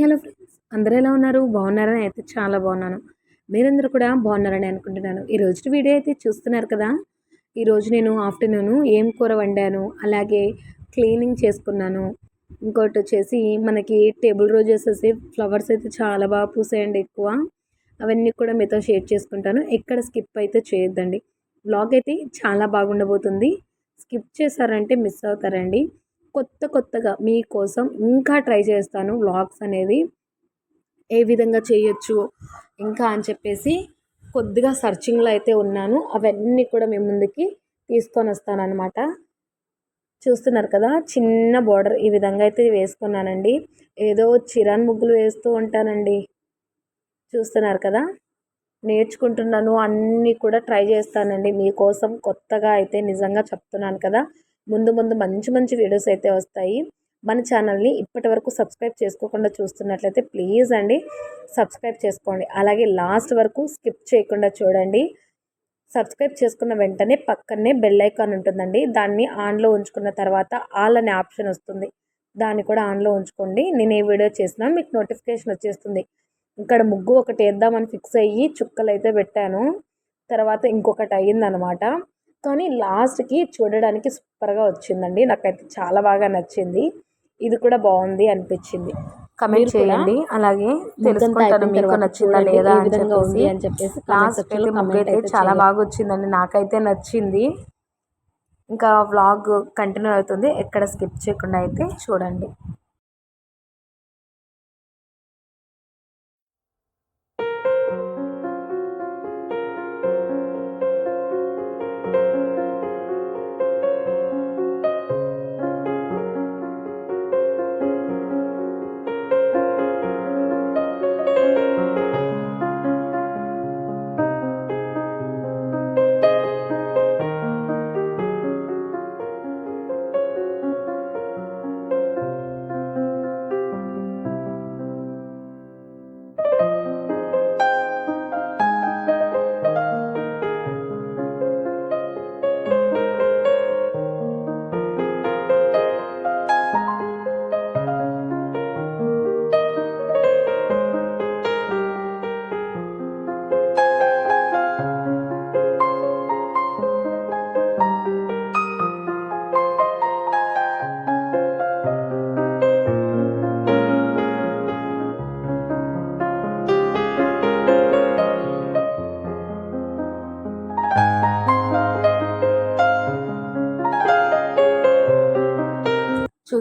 Hello friends. అందరూ ఎలా ఉన్నారు? బాగున్నారని అయితే చాలా బాగున్నాను. మీరందరూ కూడా బాగున్నారని అనుకుంటున్నాను. ఈ రోజు వీడియో అయితే చూస్తున్నారు కదా? ఈరోజు నేను ఆఫ్టర్నూన్ ఏం కూర వండాను? అలాగే క్లీనింగ్ చేసుకున్నాను. ఇంకోటి వచ్చేసి మనకి టేబుల్ రోజెస్ వచ్చి ఫ్లవర్స్ అయితే చాలా బాగా పూసాయండి ఎక్కువ. అవన్నీ కూడా మీతో షేర్ చేసుకుంటాను. ఎక్కడ స్కిప్ అయితే చేయొద్దండి. బ్లాగ్ అయితే చాలా బాగుండబోతుంది. స్కిప్ చేశారంటే మిస్ అవుతారండి. కొత్త కొత్తగా మీకోసం ఇంకా ట్రై చేస్తాను వ్లాగ్స్ అనేది ఏ విధంగా చేయొచ్చు ఇంకా అని చెప్పేసి కొద్దిగా సర్చింగ్లో అయితే ఉన్నాను. అవన్నీ కూడా మీ ముందుకి తీసుకొని వస్తానమాట చూస్తున్నారు కదా చిన్న బార్డర్ ఈ విధంగా అయితే వేసుకున్నానండి. ఏదో చిరాన్ ముగ్గులు వేస్తూ ఉంటానండి. చూస్తున్నారు కదా నేర్చుకుంటున్నాను అన్నీ కూడా ట్రై చేస్తానండి. మీకోసం కొత్తగా అయితే నిజంగా చెప్తున్నాను కదా. ముందు ముందు మంచి మంచి వీడియోస్ అయితే వస్తాయి. మన ఛానల్ని ఇప్పటి వరకు సబ్స్క్రైబ్ చేసుకోకుండా చూస్తున్నట్లయితే ప్లీజ్ అండి సబ్స్క్రైబ్ చేసుకోండి. అలాగే లాస్ట్ వరకు స్కిప్ చేయకుండా చూడండి. సబ్స్క్రైబ్ చేసుకున్న వెంటనే పక్కనే బెల్ ఐకాన్ ఉంటుందండి. దాన్ని ఆన్లో ఉంచుకున్న తర్వాత ఆల్ అనే ఆప్షన్ వస్తుంది. దాన్ని కూడా ఆన్లో ఉంచుకోండి. నేను ఏ వీడియో చేసినా మీకు నోటిఫికేషన్ వచ్చేస్తుంది. ఇక్కడ ముగ్గు ఒకటి వేద్దామని ఫిక్స్ అయ్యి చుక్కలు అయితే పెట్టాను. తర్వాత ఇంకొకటి అయ్యిందనమాట కానీ లాస్ట్కి చూడడానికి సూపర్గా వచ్చిందండి. నాకైతే చాలా బాగా నచ్చింది. ఇది కూడా బాగుంది అనిపించింది. కమెంట్ చేయండి. అలాగే తెలుసుకుంటాను మీకు నచ్చిందా లేదా అని చెప్పేసి అని చెప్పేసి లాస్ట్ అయితే చాలా బాగా వచ్చిందండి. నాకైతే నచ్చింది. ఇంకా వ్లాగ్ కంటిన్యూ అవుతుంది. ఎక్కడ స్కిప్ చేయకుండా అయితే చూడండి.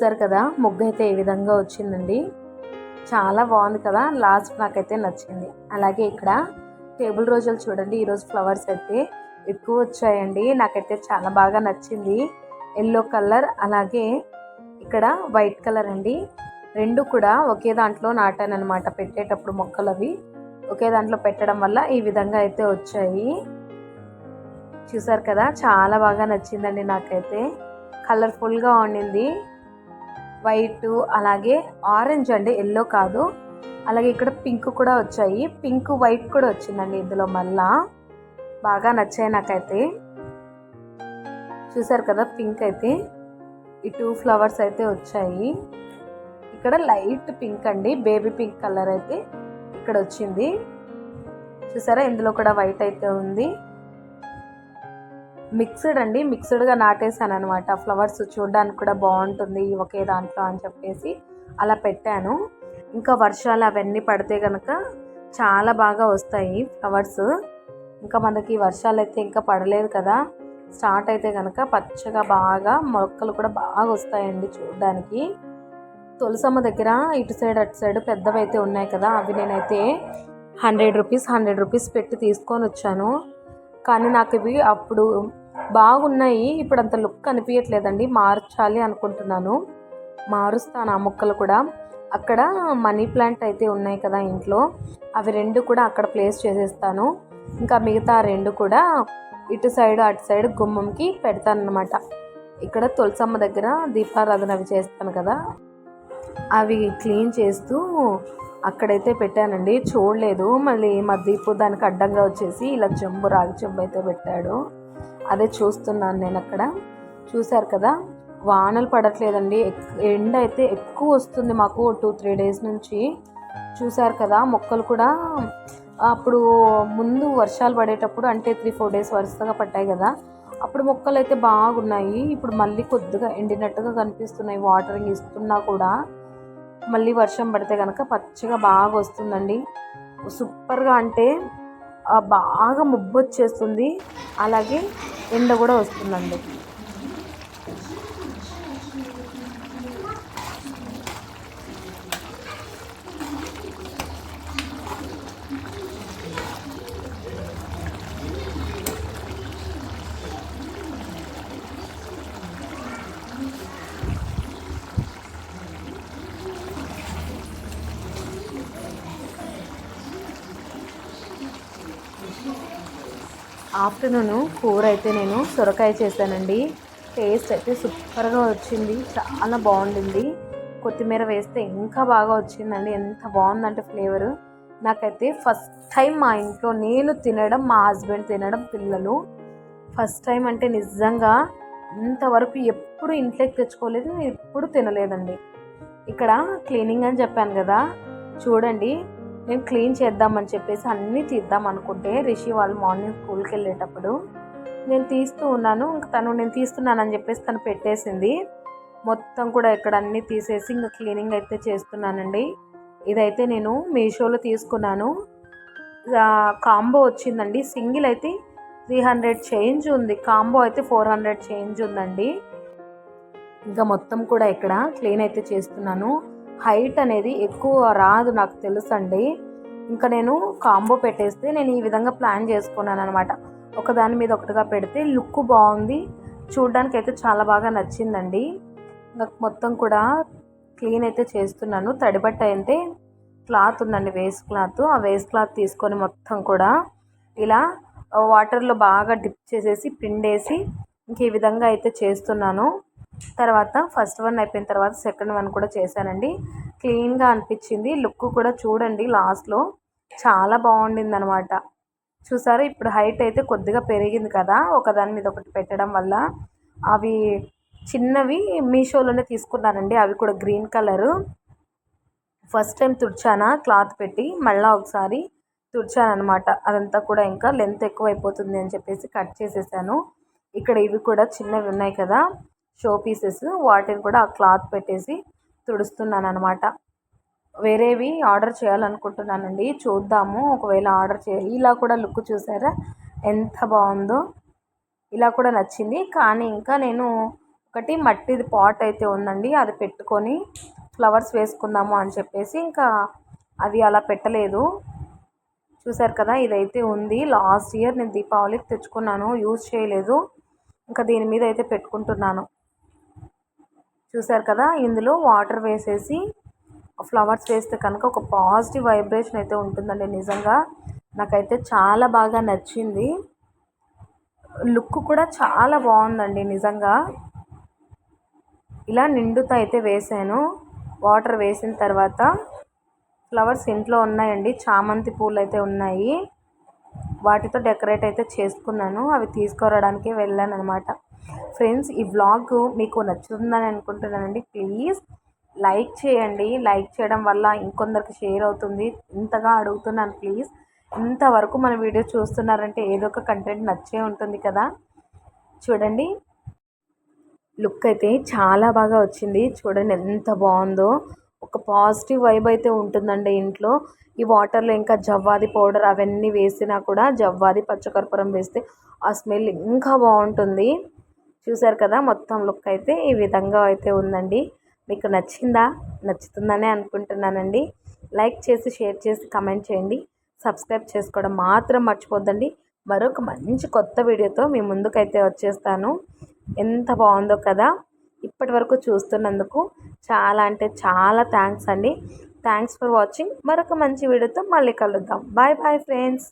చూసారు కదా ముగ్గు అయితే ఏ విధంగా వచ్చిందండి. చాలా బాగుంది కదా లాస్ట్ నాకైతే నచ్చింది. అలాగే ఇక్కడ టేబుల్ రోజులు చూడండి ఈరోజు ఫ్లవర్స్ అయితే ఎక్కువ వచ్చాయండి. నాకైతే చాలా బాగా నచ్చింది. ఎల్లో కలర్ అలాగే ఇక్కడ వైట్ కలర్ అండి. రెండు కూడా ఒకే దాంట్లో నాటాను అనమాట పెట్టేటప్పుడు మొక్కలు అవి. ఒకే దాంట్లో పెట్టడం వల్ల ఈ విధంగా అయితే వచ్చాయి. చూసారు కదా చాలా బాగా నచ్చిందండి నాకైతే. కలర్ఫుల్గా ఉండింది వైట్ అలాగే ఆరెంజ్ అండి ఎల్లో కాదు. అలాగే ఇక్కడ పింక్ కూడా వచ్చాయి. పింక్ వైట్ కూడా వచ్చిందండి ఇందులో మళ్ళా. బాగా నచ్చాయి నాకైతే. చూసారు కదా పింక్ అయితే. ఈ టూ ఫ్లవర్స్ అయితే వచ్చాయి. ఇక్కడ లైట్ పింక్ అండి బేబీ పింక్ కలర్ అయితే ఇక్కడ వచ్చింది. చూసారా ఇందులో కూడా వైట్ అయితే ఉంది. మిక్స్డ్ అండి. మిక్స్డ్గా నాటేసాను అనమాట ఫ్లవర్స్ చూడడానికి కూడా బాగుంటుంది ఒకే దాంట్లో అని చెప్పేసి అలా పెట్టాను. ఇంకా వర్షాలు అవన్నీ పడితే కనుక చాలా బాగా వస్తాయి ఫ్లవర్స్. ఇంకా మనకి వర్షాలు అయితే ఇంకా పడలేదు కదా. స్టార్ట్ అయితే కనుక పచ్చగా బాగా మొక్కలు కూడా బాగా వస్తాయండి చూడడానికి. తులసమ్మ దగ్గర ఇటు సైడ్ అటు సైడ్ పెద్దవి అయితే ఉన్నాయి కదా. అవి నేనైతే హండ్రెడ్ రూపీస్ హండ్రెడ్ రూపీస్ పెట్టి తీసుకొని వచ్చాను. కానీ నాకు ఇవి అప్పుడు బాగున్నాయి. ఇప్పుడు అంత లుక్ అనిపించట్లేదండి మార్చాలి అనుకుంటున్నాను. మారుస్తాను ఆ మొక్కలు కూడా. అక్కడ మనీ ప్లాంట్ అయితే ఉన్నాయి కదా ఇంట్లో. అవి రెండు కూడా అక్కడ ప్లేస్ చేసేస్తాను. ఇంకా మిగతా రెండు కూడా ఇటు సైడ్ అటు సైడ్ గుమ్మంకి పెడతాను అనమాట ఇక్కడ తులసమ్మ దగ్గర దీపారాధన అవి చేస్తాను కదా. అవి క్లీన్ చేస్తూ అక్కడైతే పెట్టానండి. చూడలేదు. మళ్ళీ మా దీపు దానికి అడ్డంగా వచ్చేసి ఇలా చెంబు రాగి చెంబు అయితే పెట్టాడు. అదే చూస్తున్నాను నేను అక్కడ. చూశారు కదా? వానలు పడట్లేదండి. ఎండ అయితే ఎక్కువ వస్తుంది మాకు టూ త్రీ డేస్ నుంచి. చూశారు కదా? మొక్కలు కూడా అప్పుడు ముందు వర్షాలు పడేటప్పుడు అంటే త్రీ ఫోర్ డేస్ వరుసగా పట్టాయి కదా? అప్పుడు మొక్కలు అయితే బాగున్నాయి. ఇప్పుడు మళ్ళీ కొద్దిగా ఎండినట్టుగా కనిపిస్తున్నాయి. వాటరింగ్ ఇస్తున్నా కూడా మళ్ళీ వర్షం పడితే కనుక పచ్చగా బాగా వస్తుందండి. సూపర్గా అంటే బాగా మబ్బు వచ్చేస్తుంది అలాగే ఎండ కూడా వస్తుందండి. ఆఫ్టర్నూన్ కూర అయితే నేను సొరకాయ చేశానండి. టేస్ట్ అయితే సూపర్గా వచ్చింది. చాలా బాగుండింది. కొత్తిమీర వేస్తే ఇంకా బాగా వచ్చిందండి. ఎంత బాగుందంటే ఫ్లేవర్. నాకైతే ఫస్ట్ టైం మా ఇంట్లో నేను తినడం మా హస్బెండ్ తినడం పిల్లలు. ఫస్ట్ టైం అంటే నిజంగా ఇంతవరకు ఎప్పుడు ఇంట్లోకి తెచ్చుకోలేదు నేను ఎప్పుడు తినలేదండి. ఇక్కడ క్లీనింగ్ అని చెప్పాను కదా. చూడండి నేను క్లీన్ చేద్దామని చెప్పేసి అన్నీ తీద్దాం అనుకుంటే రిషి వాళ్ళు మార్నింగ్ స్కూల్కి వెళ్ళేటప్పుడు నేను తీస్తూ ఉన్నాను ఇంక తను నేను తీస్తున్నానని చెప్పేసి తను పెట్టేసింది. మొత్తం కూడా ఇక్కడ అన్నీ తీసేసి ఇంకా క్లీనింగ్ అయితే చేస్తున్నానండి. ఇదైతే నేను మీషోలో తీసుకున్నాను. కాంబో వచ్చిందండి. సింగిల్ అయితే త్రీ హండ్రెడ్ చేంజ్ ఉంది. కాంబో అయితే ఫోర్ హండ్రెడ్ చేంజ్ ఉందండి. ఇంకా మొత్తం కూడా ఇక్కడ క్లీన్ అయితే చేస్తున్నాను. హైట్ అనేది ఎక్కువ రాదు నాకు తెలుసు అండి ఇంకా నేను కాంబో పెట్టేస్తే నేను ఈ విధంగా ప్లాన్ చేసుకున్నాను అనమాట ఒకదాని మీద ఒకటిగా పెడితే లుక్ బాగుంది. చూడడానికి అయితే చాలా బాగా నచ్చిందండి. నాకు మొత్తం కూడా క్లీన్ అయితే చేస్తున్నాను. తడిబట్ట అయితే క్లాత్ ఉందండి వేస్ట్ క్లాత్. ఆ వేస్ట్ క్లాత్ తీసుకొని మొత్తం కూడా ఇలా వాటర్లో బాగా డిప్ చేసేసి పిండేసి ఇంక ఈ విధంగా అయితే చేస్తున్నాను. తర్వాత ఫస్ట్ వన్ అయిపోయిన తర్వాత సెకండ్ వన్ కూడా చేశానండి. క్లీన్గా అనిపించింది. లుక్ కూడా చూడండి లాస్ట్లో చాలా బాగుండింది అనమాట చూసారా? ఇప్పుడు హైట్ అయితే కొద్దిగా పెరిగింది కదా. ఒకదాని మీద ఒకటి పెట్టడం వల్ల అవి చిన్నవి మీషోలోనే తీసుకున్నానండి. అవి కూడా గ్రీన్ కలరు ఫస్ట్ టైం తుడిచానా? క్లాత్ పెట్టి మళ్ళీ ఒకసారి తుడిచాను అనమాట అదంతా కూడా ఇంకా లెంత్ ఎక్కువ అయిపోతుంది అని చెప్పేసి కట్ చేసేసాను. ఇక్కడ ఇవి కూడా చిన్నవి ఉన్నాయి కదా. షో పీసెస్ వాటిని కూడా ఆ క్లాత్ పెట్టేసి తుడుస్తున్నాను అనమాట వేరేవి ఆర్డర్ చేయాలనుకుంటున్నానండి. చూద్దాము ఒకవేళ ఆర్డర్ చేయాలి. ఇలా కూడా లుక్ చూసారా? ఎంత బాగుందో. ఇలా కూడా నచ్చింది. కానీ ఇంకా నేను ఒకటి మట్టిది పాట్ అయితే ఉందండి. అది పెట్టుకొని ఫ్లవర్స్ వేసుకుందాము అని చెప్పేసి ఇంకా అవి అలా పెట్టలేదు. చూసారు కదా ఇదైతే ఉంది. లాస్ట్ ఇయర్ నేను దీపావళికి తెచ్చుకున్నాను. యూజ్ చేయలేదు. ఇంకా దీని మీద అయితే పెట్టుకుంటున్నాను. చూసారు కదా ఇందులో వాటర్ వేసేసి ఫ్లవర్స్ వేస్తే కనుక ఒక పాజిటివ్ వైబ్రేషన్ అయితే ఉంటుందండి నిజంగా. నాకైతే చాలా బాగా నచ్చింది. లుక్ కూడా చాలా బాగుందండి నిజంగా. ఇలా నిండుతో అయితే వేసాను. వాటర్ వేసిన తర్వాత ఫ్లవర్స్ ఇంట్లో ఉన్నాయండి చామంతి పూలు అయితే ఉన్నాయి. వాటితో డెకరేట్ అయితే చేసుకున్నాను. అవి తీసుకురావడానికి వెళ్ళాను అనమాట ఫ్రెండ్స్ ఈ వ్లాగ్ మీకు నచ్చుతుందని అనుకుంటున్నానండి ప్లీజ్ లైక్ చేయండి. లైక్ చేయడం వల్ల ఇంకొందరికి షేర్ అవుతుంది. ఇంతగా అడుగుతున్నాను ప్లీజ్ ఇంతవరకు మన వీడియో చూస్తున్నారంటే ఏదో ఒక కంటెంట్ నచ్చే ఉంటుంది కదా. చూడండి. లుక్ అయితే చాలా బాగా వచ్చింది. చూడండి ఎంత బాగుందో. ఒక పాజిటివ్ వైబ్ అయితే ఉంటుందండి ఇంట్లో. ఈ వాటర్లో ఇంకా జవ్వాది పౌడర్ అవన్నీ వేసినా కూడా జవ్వాది పచ్చకర్పూరం వేస్తే ఆ స్మెల్ ఇంకా బాగుంటుంది. చూసారు కదా మొత్తం లుక్ అయితే ఈ విధంగా అయితే ఉందండి. మీకు నచ్చిందా? నచ్చుతుందనే అనుకుంటున్నానండి. లైక్ చేసి షేర్ చేసి కమెంట్ చేయండి. సబ్స్క్రైబ్ చేసుకోవడం మాత్రం మర్చిపోద్దండి. మరొక మంచి కొత్త వీడియోతో మీ ముందుకైతే వచ్చేస్తాను. ఎంత బాగుందో కదా? ఇప్పటి వరకు చూస్తున్నందుకు చాలా అంటే చాలా థ్యాంక్స్ అండి. Thanks for watching. మరొక మంచి వీడియోతో మళ్ళీ కలుద్దాం. Bye bye friends.